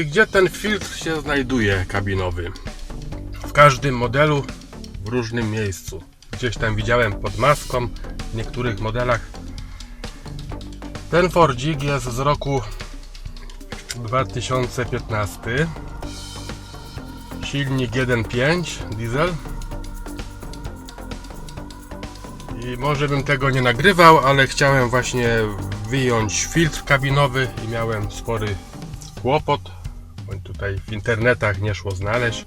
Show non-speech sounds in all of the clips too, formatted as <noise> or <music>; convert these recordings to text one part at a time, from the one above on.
I gdzie ten filtr się znajduje kabinowy? W każdym modelu w różnym miejscu. Gdzieś tam widziałem pod maską w niektórych modelach. Ten Fordzik jest z roku 2015. Silnik 1.5 diesel. I może bym tego nie nagrywał, ale chciałem właśnie wyjąć filtr kabinowy i miałem spory kłopot. Tutaj w internetach nie szło znaleźć.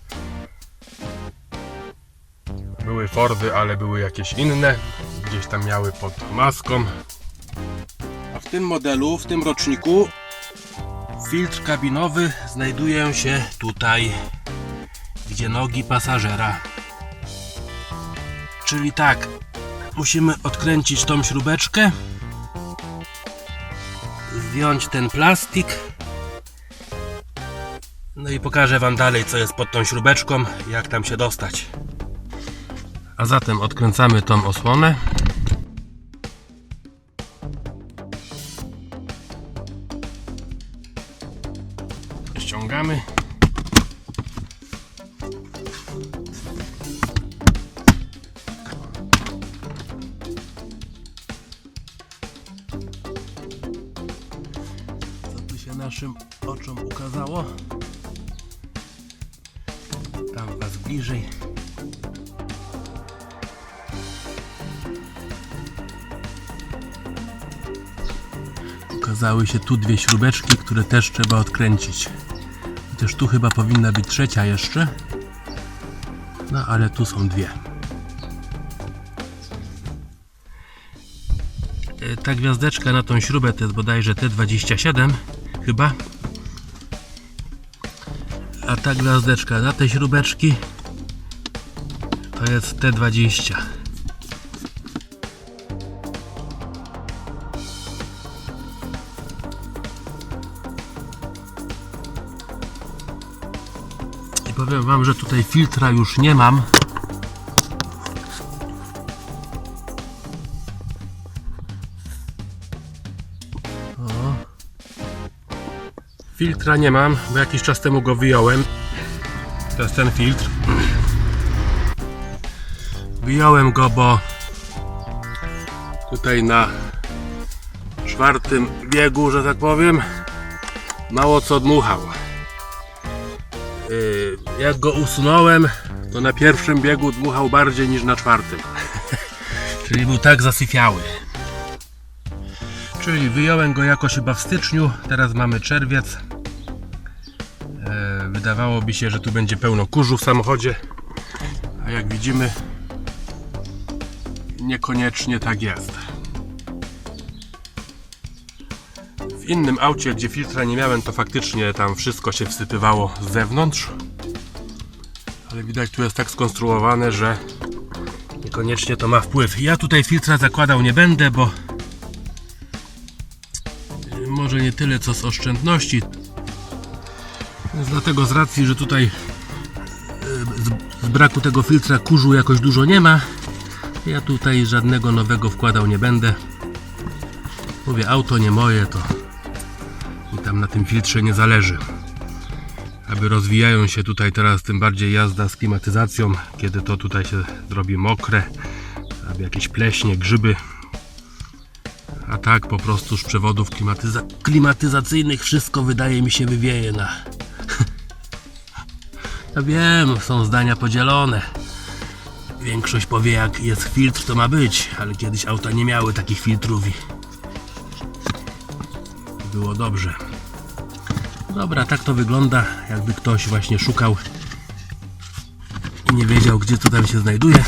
Były Fordy, ale były jakieś inne. Gdzieś tam miały pod maską. A w tym modelu, w tym roczniku filtr kabinowy znajduje się tutaj, gdzie nogi pasażera. Czyli tak, musimy odkręcić tą śrubeczkę, zdjąć ten plastik. No i pokażę Wam dalej, co jest pod tą śrubeczką, jak tam się dostać. A zatem odkręcamy tą osłonę. Ściągamy. Co tu się naszym oczom ukazało? Tam was bliżej. Ukazały się tu dwie śrubeczki, które też trzeba odkręcić. Chociaż tu chyba powinna być trzecia jeszcze. No ale tu są dwie. E, Ta gwiazdeczka na tą śrubę to jest bodajże T27 chyba. A ta gwiazdeczka na te śrubeczki to jest T20. I powiem Wam, że tutaj filtra już nie mam. Filtra nie mam, bo jakiś czas temu go wyjąłem. To jest ten filtr. Wyjąłem go, bo tutaj na czwartym biegu, że tak powiem, mało co dmuchał. Yy, jak go usunąłem, to na pierwszym biegu dmuchał bardziej niż na czwartym. <laughs> Czyli był tak zasyfiały. Czyli wyjąłem go jakoś chyba w styczniu, teraz mamy czerwiec. E, wydawałoby się, że tu będzie pełno kurzu w samochodzie, a jak widzimy, niekoniecznie tak jest. W innym aucie, gdzie filtra nie miałem, to faktycznie tam wszystko się wsypywało z zewnątrz. Ale widać, tu jest tak skonstruowane, że niekoniecznie to ma wpływ. Ja tutaj filtra zakładał nie będę, bo może nie tyle co z oszczędności. Więc dlatego z racji, że tutaj e, z, braku tego filtra kurzu jakoś dużo nie ma, ja tutaj żadnego nowego wkładał nie będę. Mówię, auto nie moje, to mi tam na tym filtrze nie zależy. Aby rozwijają się tutaj teraz tym bardziej jazda z klimatyzacją, kiedy to tutaj się zrobi mokre, aby jakieś pleśnie, grzyby a tak po prostu z przewodów klimatyza klimatyzacyjnych wszystko wydaje mi się wywieje na. <laughs> Ja wiem, są zdania podzielone. Większość powie, jak jest filtr, to ma być, ale kiedyś auta nie miały takich filtrów i było dobrze. Dobra, tak to wygląda, jakby ktoś właśnie szukał i nie wiedział, gdzie to tam się znajduje.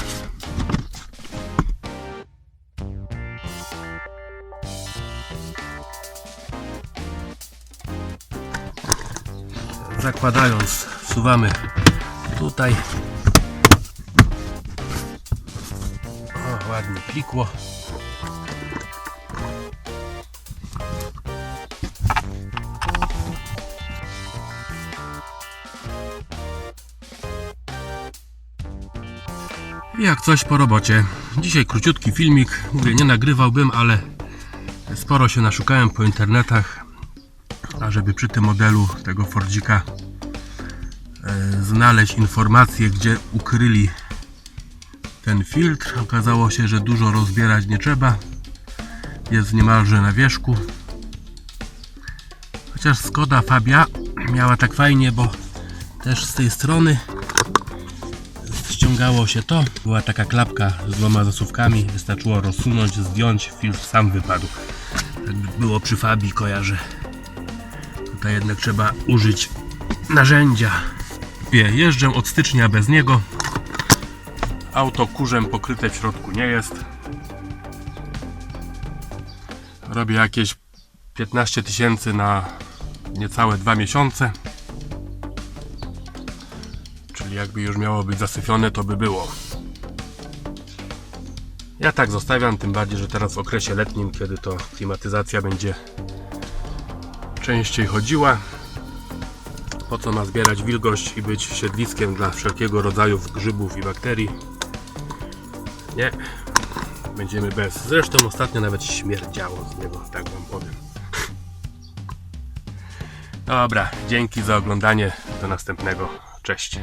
Zakładając wsuwamy tutaj. O, ładnie klikło I jak coś po robocie. Dzisiaj króciutki filmik. Mówię nie nagrywałbym ale sporo się naszukałem po internetach A żeby przy tym modelu tego Fordzika e, znaleźć informację, gdzie ukryli ten filtr, okazało się, że dużo rozbierać nie trzeba. Jest niemalże na wierzchu. Chociaż Skoda Fabia miała tak fajnie, bo też z tej strony ściągało się to. Była taka klapka z dwoma zasuwkami, wystarczyło rozsunąć, zdjąć, filtr sam wypadł. Tak było przy Fabii, kojarzę. Tutaj jednak trzeba użyć narzędzia. Wie, Jeżdżę od stycznia bez niego. Auto kurzem pokryte w środku nie jest. Robię jakieś 15 tysięcy na niecałe dwa miesiące. Czyli jakby już miało być zasyfione, to by było. Ja tak zostawiam, tym bardziej, że teraz w okresie letnim, kiedy to klimatyzacja będzie częściej chodziła. Po co ma zbierać wilgoć i być siedliskiem dla wszelkiego rodzaju grzybów i bakterii? Nie, będziemy bez. Zresztą ostatnio nawet śmierdziało z niego, tak wam powiem. Dobra, dzięki za oglądanie. Do następnego. Cześć.